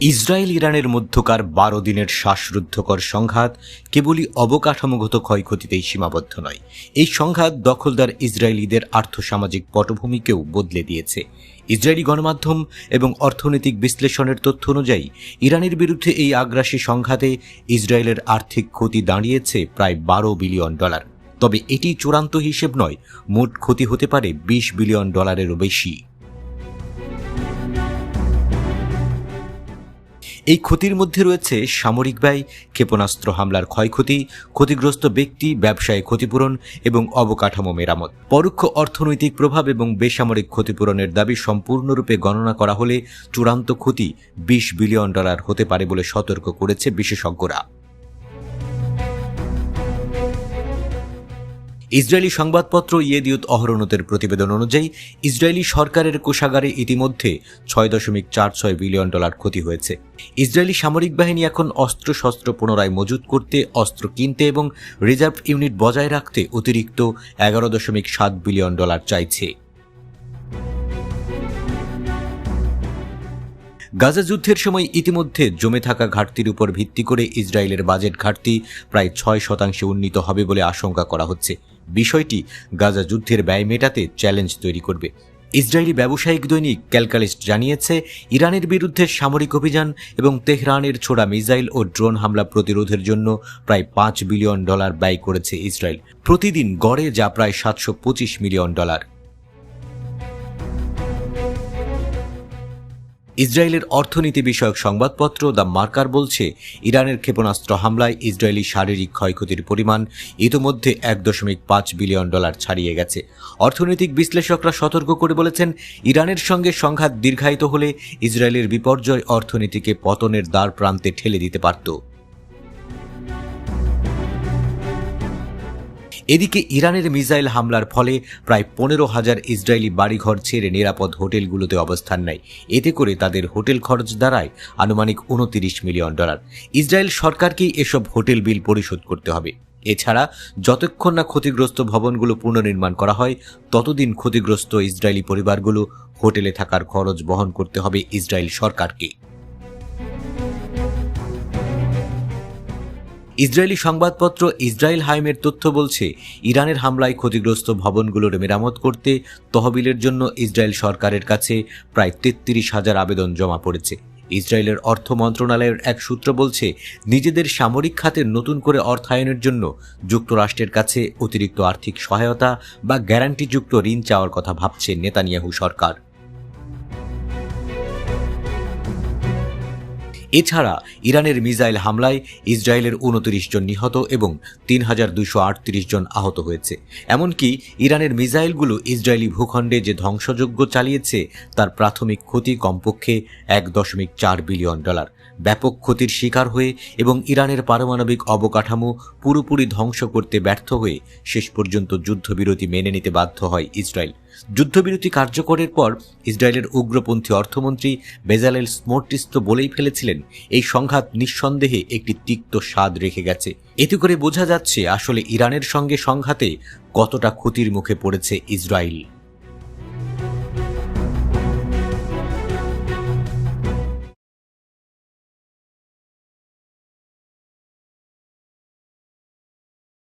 Israel ইরানের মধ্যকার বারো দিনের শ্বাসরুদ্ধকর সংঘাত কেবলই অবকাঠামোগত ক্ষয়ক্ষতিতেই সীমাবদ্ধ নয়। এই সংঘাত দখলদার ইসরায়েলিদের আর্থসামাজিক পটভূমিকেও বদলে দিয়েছে। ইসরায়েলি গণমাধ্যম এবং অর্থনৈতিক বিশ্লেষণের তথ্য অনুযায়ী, ইরানের বিরুদ্ধে এই আগ্রাসী সংঘাতে ইসরায়েলের আর্থিক ক্ষতি দাঁড়িয়েছে প্রায় বারো বিলিয়ন ডলার। তবে এটি চূড়ান্ত হিসেব নয়, মোট ক্ষতি হতে পারে বিশ বিলিয়ন ডলারেরও বেশি। এই ক্ষতির মধ্যে রয়েছে সামরিক ব্যয়, ক্ষেপণাস্ত্র হামলার ক্ষয়ক্ষতি, ক্ষতিগ্রস্ত ব্যক্তি, ব্যবসায় ক্ষতিপূরণ এবং অবকাঠামো মেরামত। পরোক্ষ অর্থনৈতিক প্রভাব এবং বেসামরিক ক্ষতিপূরণের দাবি সম্পূর্ণরূপে গণনা করা হলে চূড়ান্ত ক্ষতি বিশ বিলিয়ন ডলার হতে পারে বলে সতর্ক করেছে বিশেষজ্ঞরা। ইসরায়েলি সংবাদপত্র ইয়েদিউত অহরণতের প্রতিবেদন অনুযায়ী, ইসরায়েলি সরকারের কোষাগারে ইতিমধ্যে ছয় দশমিক চার ছয় বিলিয়ন ডলার ক্ষতি হয়েছে। ইসরায়েলি সামরিক বাহিনী এখন অস্ত্রশস্ত্র পুনরায় মজুত করতে, অস্ত্র কিনতে এবং রিজার্ভ ইউনিট বজায় রাখতে অতিরিক্ত এগারো দশমিক সাত বিলিয়ন ডলার চাইছে। গাজা যুদ্ধের সময় ইতিমধ্যে জমে থাকা ঘাটতির উপর ভিত্তি করে ইসরায়েলের বাজেট ঘাটতি প্রায় ছয় শতাংশে উন্নীত হবে বলে আশঙ্কা করা হচ্ছে। বিষয়টি গাজা যুদ্ধের ব্যয় মেটাতে চ্যালেঞ্জ তৈরি করবে। ইসরায়েলি ব্যবসায়িক দৈনিক ক্যালকালিস্ট জানিয়েছে, ইরানের বিরুদ্ধে সামরিক অভিযান এবং তেহরানের ছোড়া মিসাইল ও ড্রোন হামলা প্রতিরোধের জন্য প্রায় পাঁচ বিলিয়ন ডলার ব্যয় করেছে ইসরায়েল। প্রতিদিন গড়ে যা প্রায় সাতশো পঁচিশ মিলিয়ন ডলার। ইসরায়েলের অর্থনীতি বিষয়ক সংবাদপত্র দ্য মার্কার বলছে, ইরানের ক্ষেপণাস্ত্র হামলায় ইসরায়েলি শারীরিক ক্ষয়ক্ষতির পরিমাণ ইতোমধ্যে এক দশমিক পাঁচ বিলিয়ন ডলার ছাড়িয়ে গেছে। অর্থনৈতিক বিশ্লেষকরা সতর্ক করে বলেছেন, ইরানের সঙ্গে সংঘাত দীর্ঘায়িত হলে ইসরায়েলের বিপর্যয় অর্থনীতিকে পতনের দ্বার প্রান্তে ঠেলে দিতে পারত। এদিকে ইরানের মিসাইল হামলার ফলে প্রায় পনেরো হাজার ইসরায়েলি বাড়িঘর ছেড়ে নিরাপদ হোটেলগুলোতে অবস্থান নেয়। এতে করে তাদের হোটেল খরচ দাঁড়ায় আনুমানিক উনতিরিশ মিলিয়ন ডলার। ইসরায়েল সরকারকেই এসব হোটেল বিল পরিশোধ করতে হবে। এছাড়া যতক্ষণ না ক্ষতিগ্রস্ত ভবনগুলো পুনর্নির্মাণ করা হয়, ততদিন ক্ষতিগ্রস্ত ইসরায়েলি পরিবারগুলো হোটেলে থাকার খরচ বহন করতে হবে ইসরায়েল সরকারকে। ইসরায়েলি সংবাদপত্র ইসরায়েল হাইমের তথ্য বলছে, ইরানের হামলায় ক্ষতিগ্রস্ত ভবনগুলোর মেরামত করতে তহবিলের জন্য ইসরায়েল সরকারের কাছে প্রায় তেত্রিশ হাজার আবেদন জমা পড়েছে। ইসরায়েলের অর্থ মন্ত্রণালয়ের এক সূত্র বলছে, নিজেদের সামরিক খাতে নতুন করে অর্থায়নের জন্য যুক্তরাষ্ট্রের কাছে অতিরিক্ত আর্থিক সহায়তা বা গ্যারান্টিযুক্ত ঋণ চাওয়ার কথা ভাবছে নেতানিয়াহু সরকার। এছাড়া ইরানের মিসাইল হামলায় ইসরায়েলের উনত্রিশ জন নিহত এবং তিন হাজার দুশো আটত্রিশ জন আহত হয়েছে। এমনকি ইরানের মিসাইলগুলো ইসরায়েলি ভূখণ্ডে যে ধ্বংসযজ্ঞ চালিয়েছে, তার প্রাথমিক ক্ষতি কমপক্ষে এক দশমিক চার বিলিয়ন ডলার। ব্যাপক ক্ষতির শিকার হয়ে এবং ইরানের পারমাণবিক অবকাঠামো পুরোপুরি ধ্বংস করতে ব্যর্থ হয়ে শেষ পর্যন্ত যুদ্ধবিরতি মেনে নিতে বাধ্য হয় ইসরায়েল। যুদ্ধবিরতি কার্যকরের পর ইসরায়েলের উগ্রপন্থী অর্থমন্ত্রী বেজালেল স্মোর্টিস তো বলেই ফেলেছিলেন এই সংঘাত নিঃসন্দেহে একটি তিক্ত স্বাদ রেখে গেছে। এতে করে বোঝা যাচ্ছে আসলে ইরানের সঙ্গে সংঘাতে কতটা ক্ষতির মুখে পড়েছে ইসরায়েল।